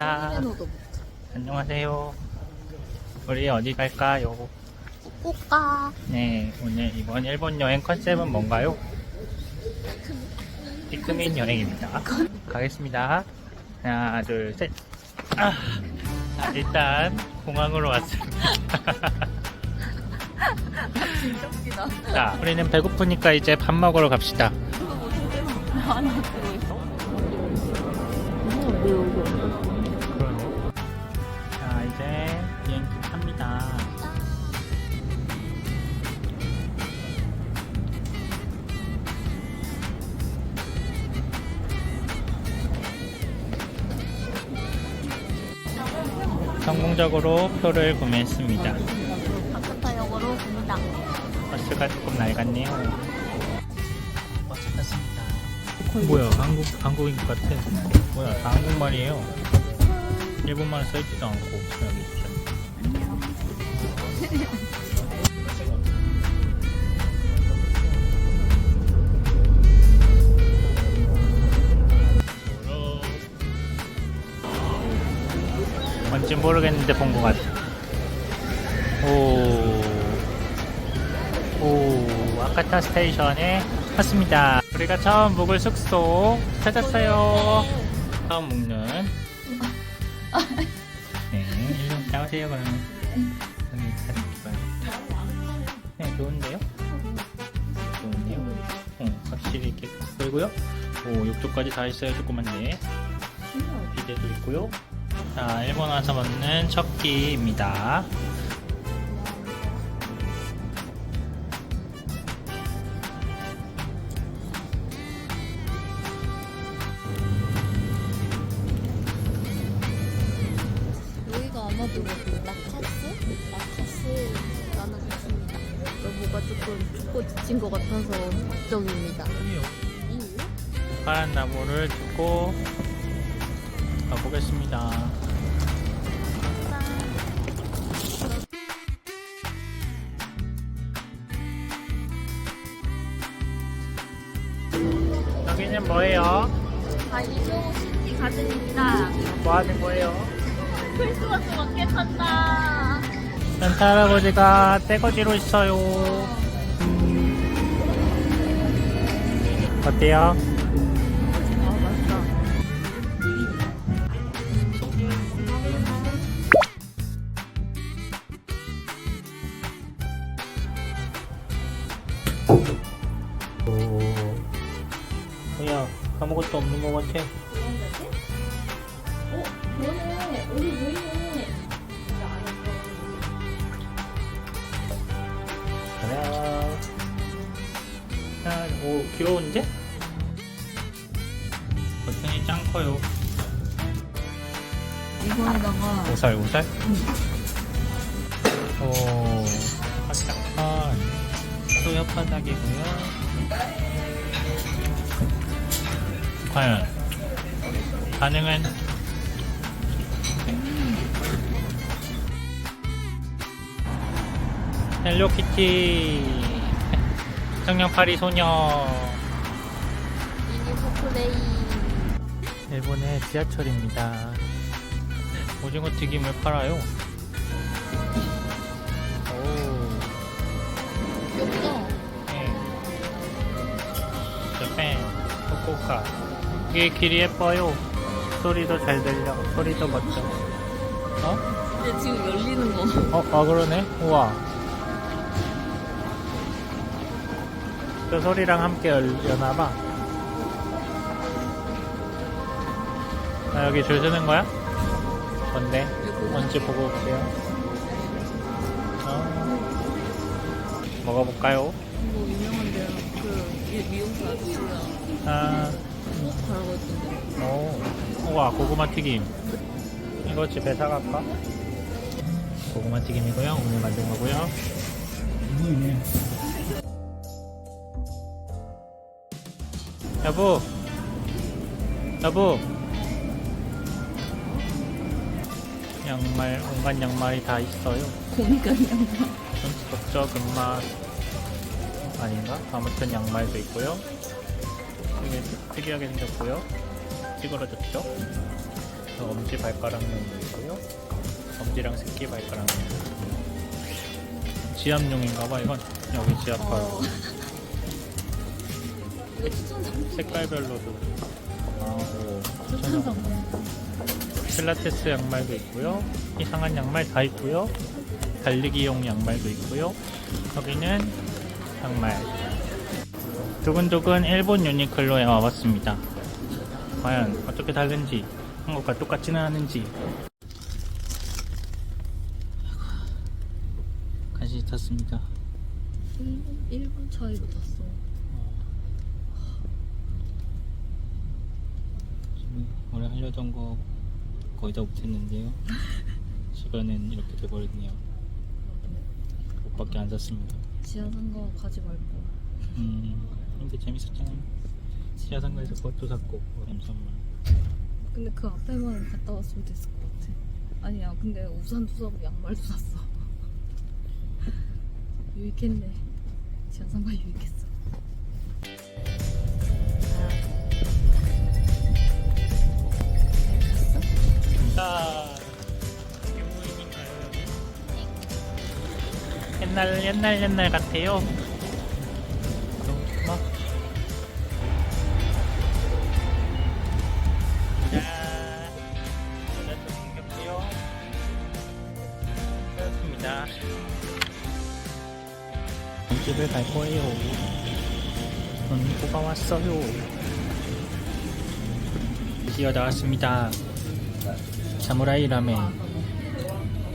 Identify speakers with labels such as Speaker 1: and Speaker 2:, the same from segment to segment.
Speaker 1: 아,
Speaker 2: 노도
Speaker 1: 안녕하세요. 우리 어디 갈까요?
Speaker 2: 꽃가
Speaker 1: 네, 오늘 이번 일본 여행 컨셉은 뭔가요? 피크민 여행입니다. 가겠습니다. 하나, 둘, 셋. 아, 자, 일단 공항으로 왔습니다.
Speaker 2: 진짜 웃기다
Speaker 1: 자, 우리는 배고프니까 이제 밥 먹으러 갑시다.
Speaker 2: 하나 들어있어 왜 여기
Speaker 1: 성공적으로 표를 구매했습니다.
Speaker 2: 바카타역으로 갑니다
Speaker 1: 버스가 조금 낡았네요. 버스 탔습니다. 뭐야, 한국, 한국인 것 같아. 뭐야, 다 한국말이에요. 일본말 써있지도 않고, 여기 있죠. 뭔지 모르겠는데 본 것 같아. 오. 오, 아카타 스테이션에 왔습니다. 우리가 처음 묵을 숙소 찾았어요. 처음 묵는. 네, 일로 나오세요, 그러면. 여기 가득 네, 좋은데요? 좋은데요? 어, 확실히 이렇게 보이고요. 오, 욕조까지 다 있어요, 조그만데. 비데도 있고요. 자, 일본 와서 먹는 첫 끼입니다.
Speaker 2: 여기가 아마도 그 라카스? 라카스라는 곳입니다 여보가 조금 죽고 지친 것 같아서 걱정입니다 이유?
Speaker 1: 파란 나무를 듣고 가보겠습니다. 여기는 뭐예요?
Speaker 2: 아 이종 시티 가든입니다
Speaker 1: 뭐 하는 거예요?
Speaker 2: 크리스마스 마켓 한다
Speaker 1: 산타 할아버지가 떼거지로 있어요. 음. 어때요?
Speaker 2: 어? 그러네 우리 모이네
Speaker 1: 짜잔. 짠. 오, 귀여운데? 버튼이 짱 커요.
Speaker 2: 이거에다가
Speaker 1: 오살, 오살? 오, 바짝한 또 혓바닥이고요. 과연, 반응은? 헬로키티. 청년파리 소녀.
Speaker 2: 미니 코플레이.
Speaker 1: 일본의 지하철입니다. 오징어 튀김을 팔아요. 오.
Speaker 2: 귀엽다.
Speaker 1: 네. 저팬 코코카. 이게 길이 예뻐요. 소리도 잘 들려. 소리도 멋져. 어?
Speaker 2: 근데 지금 열리는 거.
Speaker 1: 어? 아 그러네. 우와 저 소리랑 함께 열려나봐 아 여기 줄 서는 거야? 뭔데? 뭔지 보고 올게요 어. 먹어볼까요?
Speaker 2: 뭐 유명한데요 그 미- 미용사 아저씨가
Speaker 1: 아,
Speaker 2: 잘하고 있던데
Speaker 1: 오, 우와 고구마 튀김 이거 집에 사갈까? 고구마 튀김이고요 오늘 만든 거고요 여보 여보 양말 온갖 양말이 다 있어요
Speaker 2: 고니까
Speaker 1: 좀 적적은 맛 아닌가? 아무튼 양말도 있고요 되게 특이하게 생겼고요 찌그러졌죠? 엄지 발가락용도 있고요. 엄지랑 새끼 발가락용. 지압용인가봐 이건 여기 지압하고
Speaker 2: 어.
Speaker 1: 색깔별로도 나오고
Speaker 2: 추천 상품.
Speaker 1: 필라테스 양말도 있고요. 이상한 양말 다 있고요. 달리기용 양말도 있고요. 여기는 양말. 두근두근 일본 유니클로에 와봤습니다. 과연 어떻게 다른지, 한국과 똑같지는 않은지. 간신히 탔습니다.
Speaker 2: 1분, 1분 차이로 탔어.
Speaker 1: 지금 원래 하려던 거 거의 다 못했는데요. 시간은 이렇게 돼버렸네요. 옷밖에 안 샀습니다.
Speaker 2: 지하상가 가지 말고.
Speaker 1: 음, 근데 재밌었잖아요. 지하상가에서 그것도 샀고, 엠선물.
Speaker 2: 근데 그 앞에만 갔다 왔으면 됐을 것 같아. 아니야, 근데 우산도 사고 양말도 샀어. 유익했네. 지하상가 유익했어.
Speaker 1: 자, 유무인인가요, 여기? 옛날, 옛날, 옛날 같아요. 막. 자, 모자 좀 옮겼고요. 그렇습니다. 집을 갈 거예요. 언니가 왔어요. 드디어 나왔습니다. 사무라이 라멘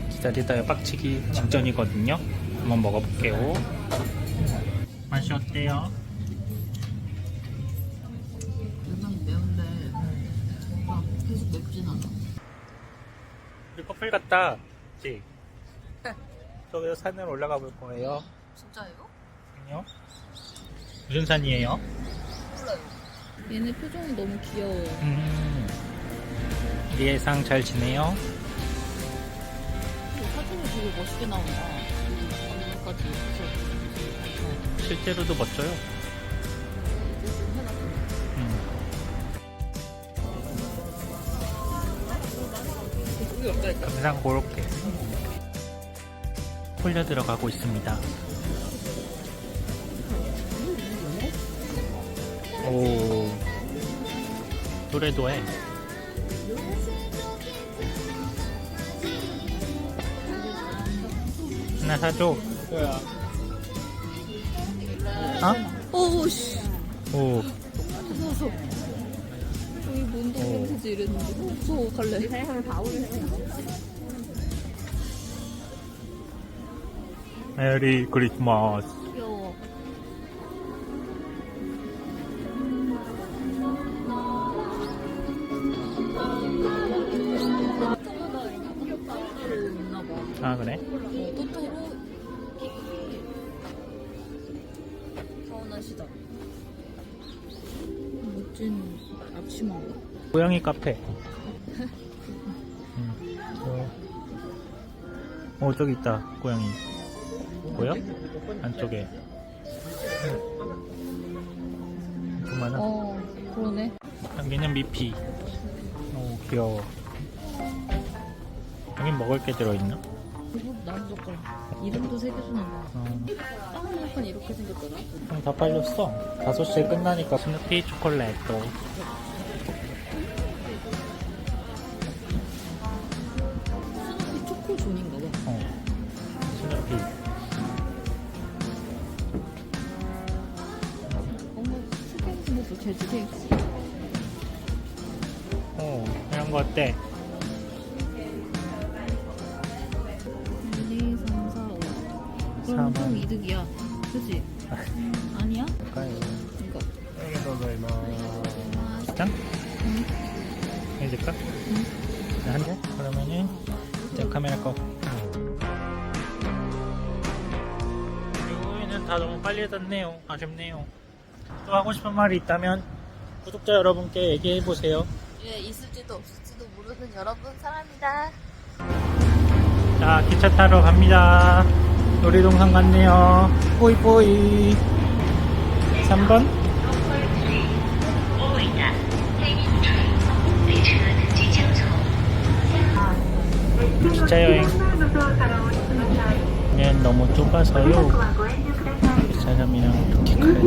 Speaker 1: 기다리다가 빡치기 직전이거든요 한번 먹어볼게요 맛이 어때요?
Speaker 2: 양상이 매운데 막 계속 맵진 않아.
Speaker 1: 우리 커플 같다 그치? 저기서 산을 올라가 볼 거예요
Speaker 2: 진짜예요?
Speaker 1: 아니요 무슨 산이에요?
Speaker 2: 몰라요. 얘네 표정이 너무 귀여워.
Speaker 1: 음 리에상 잘 지내요?
Speaker 2: 그 사진이 되게 멋있게 나온다. 해서.
Speaker 1: 실제로도 멋져요 음. 항상 그렇게 홀려 들어가고 있습니다. 오 노래도 해. 하나 사줘. 어?
Speaker 2: 오우씨.
Speaker 1: 오
Speaker 2: 무서워서. 여기 뭔 동네지 이랬는데. 어, 무서워, 갈래.
Speaker 1: 메리 크리스마스.
Speaker 2: 토토로 가오나시다. 멋진 앞치마인가?
Speaker 1: 고양이 카페. 음. 어. 어 저기 있다 고양이. 보여? 안쪽에. 좀 많아.
Speaker 2: 어, 그러네.
Speaker 1: 여기는 미피. 오 귀여워. 여긴 먹을 게 들어있나?
Speaker 2: 이거 나무 젓가락. 이름도 새겨주는 거야.
Speaker 1: 어,
Speaker 2: 땅은 약간 이렇게 생겼더라.
Speaker 1: 그럼 다 팔렸어. 5시에 끝나니까 스누피 초콜릿 또.
Speaker 2: 스누피 초코존인가 봐.
Speaker 1: 어. 스누피.
Speaker 2: 뭔가 특이하게 생겼어. 제주 케이크.
Speaker 1: 어 이런 거 어때? 사만.
Speaker 2: 이득이야. 그지? 아니야?
Speaker 1: 뭘까요?
Speaker 2: 이거.
Speaker 1: 짠?
Speaker 2: 응.
Speaker 1: 해줄까?
Speaker 2: 응.
Speaker 1: 네, 한 개? 그러면은 이제 카메라 꺼. 다 너무 빨리 닫네요. 아쉽네요. 또 하고 싶은 말이 있다면 구독자 여러분께 얘기해 보세요.
Speaker 2: 예, 있을지도 없을지도 모르는 여러분 사랑합니다.
Speaker 1: 자, 기차 타러 갑니다. 놀이동산 갔네요. 뽀이뽀이. 3번? 기차여행. 그냥 너무 좁아서요. 기차점이랑 이렇게 가야 돼.